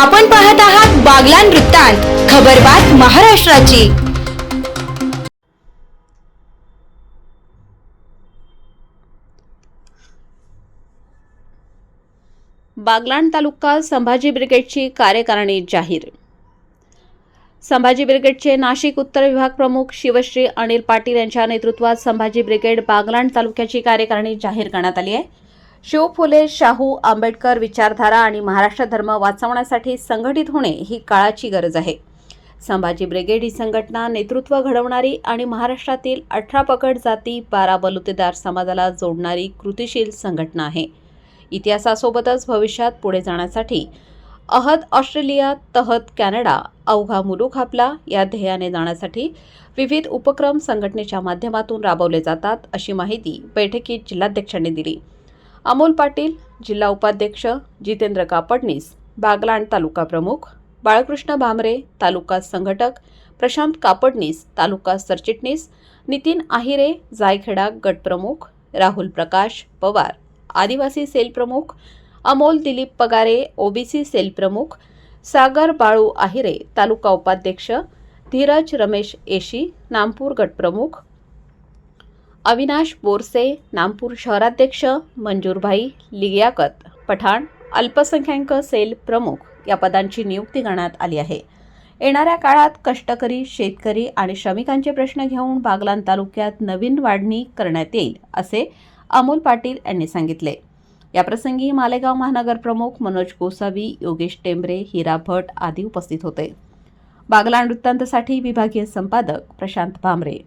आपण पाहत आहात बागलान वृत्तांत खबरबात महाराष्ट्राची. बागलाण तालुका संभाजी ब्रिगेडची कार्यकारिणी जाहीर. संभाजी ब्रिगेडचे नाशिक उत्तर विभाग प्रमुख शिवश्री अनिल पाटील यांच्या नेतृत्वात संभाजी ब्रिगेड बागलाण तालुक्याची कार्यकारिणी जाहीर करण्यात आली आहे. शिव फुले शाहू आंबेडकर विचारधारा आणि महाराष्ट्र धर्म वाचवण्यासाठी संघटित होणे ही काळाची गरज आहे. संभाजी ब्रिगेड ही संघटना नेतृत्व घडवणारी आणि महाराष्ट्रातील अठरा पकड जाती बारा बलुतेदार समाजाला जोडणारी कृतिशील संघटना आहे. इतिहासासोबतच भविष्यात पुढे जाण्यासाठी अहद ऑस्ट्रेलिया तहत कॅनडा अवघा मुलूक आपला या ध्येयाने जाण्यासाठी विविध उपक्रम संघटनेच्या माध्यमातून राबवले जातात अशी माहिती बैठकीत जिल्हाध्यक्षांनी दिली. अमोल पाटील जिल्हा उपाध्यक्ष जितेंद्र कापडनीस बागलाण तालुका प्रमुख बाळकृष्ण भामरे तालुका संघटक प्रशांत कापडनीस तालुका सरचिटणीस नितीन आहिरे जायखेडा गटप्रमुख राहुल प्रकाश पवार आदिवासी सेल प्रमुख अमोल दिलीप पगारे ओबीसी सेल प्रमुख सागर बाळू आहिरे तालुका उपाध्यक्ष धीरज रमेश एशी नामपूर गटप्रमुख अविनाश बोरसे नामपूर शहराध्यक्ष मंजूरभाई लियाकत पठाण अल्पसंख्याक सेल प्रमुख या पदांची नियुक्ती करण्यात आली आहे. येणाऱ्या काळात कष्टकरी शेतकरी आणि श्रमिकांचे प्रश्न घेऊन बागलान तालुक्यात नवीन वाढणी करण्यात येईल असे अमोल पाटील यांनी सांगितले. याप्रसंगी मालेगाव महानगर प्रमुख मनोज गोसावी योगेश टेंबरे हिरा भट आदी उपस्थित होते. बागलाण वृत्तांतसाठी विभागीय संपादक प्रशांत भामरे.